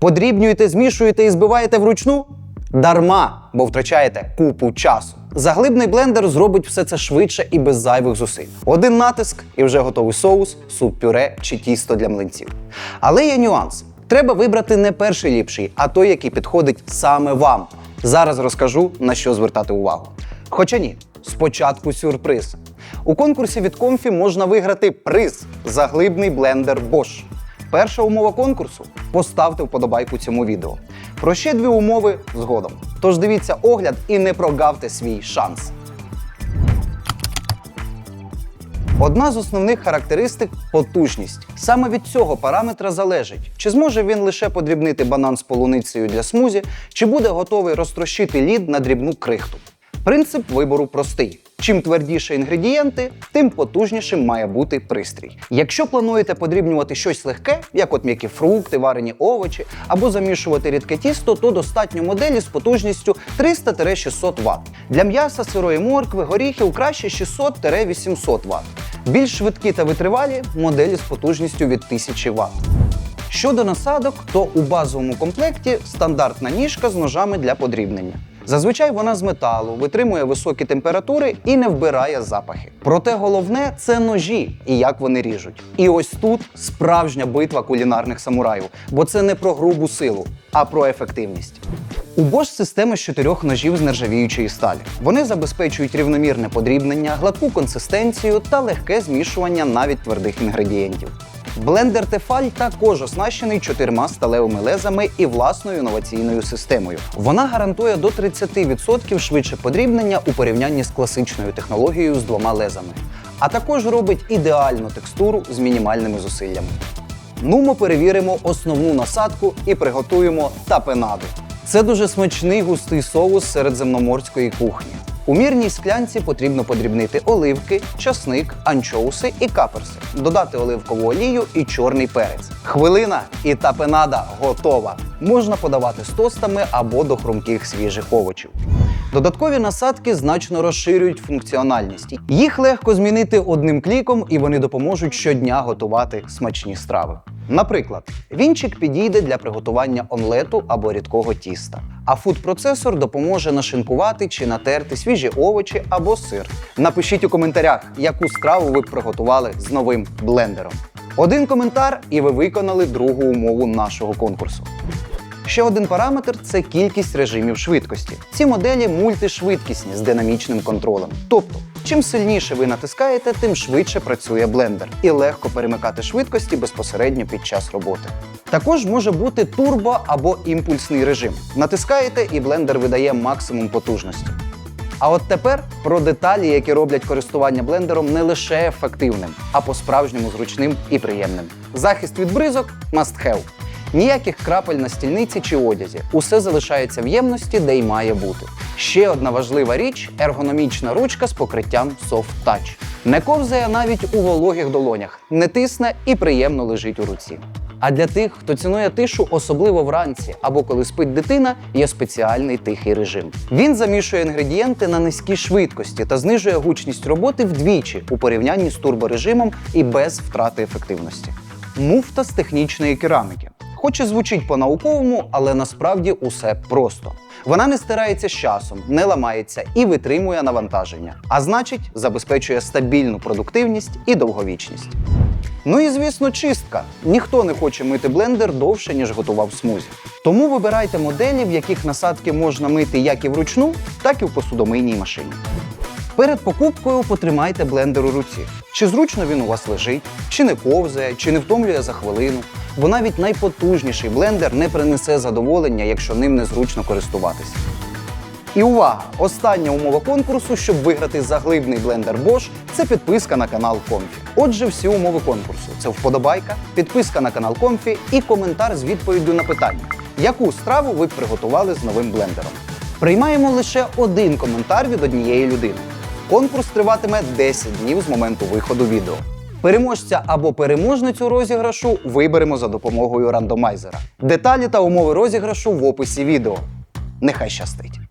Подрібнюєте, змішуєте і збиваєте вручну? Дарма, бо втрачаєте купу часу. Заглибний блендер зробить все це швидше і без зайвих зусиль. Один натиск і вже готовий соус, суп пюре чи тісто для млинців. Але є нюанс. Треба вибрати не перший ліпший, а той, який підходить саме вам. Зараз розкажу на що звертати увагу. Хоча ні, спочатку сюрприз. У конкурсі від Комфі можна виграти приз заглибний блендер Bosch. Перша умова конкурсу поставте вподобайку цьому відео. Про ще дві умови згодом. Тож дивіться огляд і не прогавте свій шанс. Одна з основних характеристик потужність. Саме від цього параметра залежить, чи зможе він лише подрібнити банан з полуницею для смузі, чи буде готовий розтрощити лід на дрібну крихту. Принцип вибору простий. Чим твердіше інгредієнти, тим потужнішим має бути пристрій. Якщо плануєте подрібнювати щось легке, як от м'які фрукти, варені овочі, або замішувати рідке тісто, то достатньо моделі з потужністю 300-600 Вт. Для м'яса, сирої моркви, горіхів краще 600-800 Вт. Більш швидкі та витривалі моделі з потужністю від 1000 Вт. Щодо насадок, то у базовому комплекті стандартна ніжка з ножами для подрібнення. Зазвичай вона з металу, витримує високі температури і не вбирає запахи. Проте головне це ножі і як вони ріжуть. І ось тут справжня битва кулінарних самураїв, бо це не про грубу силу, а про ефективність. У Bosch система з чотирьох ножів з нержавіючої сталі. Вони забезпечують рівномірне подрібнення, гладку консистенцію та легке змішування навіть твердих інгредієнтів. Блендер Тефаль також оснащений чотирма сталевими лезами і власною інноваційною системою. Вона гарантує до 30% швидше подрібнення у порівнянні з класичною технологією з двома лезами, а також робить ідеальну текстуру з мінімальними зусиллями. Ну, ми перевіримо основну насадку і приготуємо тапенаду. Це дуже смачний густий соус середземноморської кухні. У мірній склянці потрібно подрібнити оливки, часник, анчоуси і каперси, додати оливкову олію і чорний перець. Хвилина і тапенада готова. Можна подавати з тостами або до хрумких свіжих овочів. Додаткові насадки значно розширюють функціональність. Їх легко змінити одним кліком, і вони допоможуть щодня готувати смачні страви. Наприклад, вінчик підійде для приготування омлету або рідкого тіста, а фуд-процесор допоможе нашинкувати чи натерти свіжі овочі або сир. Напишіть у коментарях, яку страву ви б приготували з новим блендером. Один коментар, і ви виконали другу умову нашого конкурсу. Ще один параметр це кількість режимів швидкості. Ці моделі мультишвидкісні з динамічним контролем. Тобто, чим сильніше ви натискаєте, тим швидше працює блендер і легко перемикати швидкості безпосередньо під час роботи. Також може бути турбо або імпульсний режим. Натискаєте і блендер видає максимум потужності. А от тепер про деталі, які роблять користування блендером не лише ефективним, а по-справжньому зручним і приємним. Захист від бризок must have. Ніяких крапель на стільниці чи одязі. Усе залишається в ємності, де й має бути. Ще одна важлива річ ергономічна ручка з покриттям Soft Touch. Не ковзає навіть у вологих долонях, не тисне і приємно лежить у руці. А для тих, хто цінує тишу, особливо вранці або коли спить дитина, є спеціальний тихий режим. Він замішує інгредієнти на низькій швидкості та знижує гучність роботи вдвічі у порівнянні з турборежимом і без втрати ефективності. Муфта з технічної кераміки. Хоч і звучить по-науковому, але насправді усе просто. Вона не стирається з часом, не ламається і витримує навантаження, а значить, забезпечує стабільну продуктивність і довговічність. Ну і звісно, чистка. Ніхто не хоче мити блендер довше, ніж готував смузі. Тому вибирайте моделі, в яких насадки можна мити як і вручну, так і в посудомийній машині. Перед покупкою потримайте блендер у руці. Чи зручно він у вас лежить, чи не ковзає, чи не втомлює за хвилину. Бо навіть найпотужніший блендер не принесе задоволення, якщо ним незручно користуватися. І увага! Остання умова конкурсу, щоб виграти заглибний блендер Bosch, це підписка на канал Комфі. Отже, всі умови конкурсу це вподобайка, підписка на канал Комфі і коментар з відповіддю на питання, яку страву ви приготували з новим блендером. Приймаємо лише один коментар від однієї людини. Конкурс триватиме 10 днів з моменту виходу відео. Переможця або переможницю розіграшу виберемо за допомогою рандомайзера. Деталі та умови розіграшу в описі відео. Нехай щастить!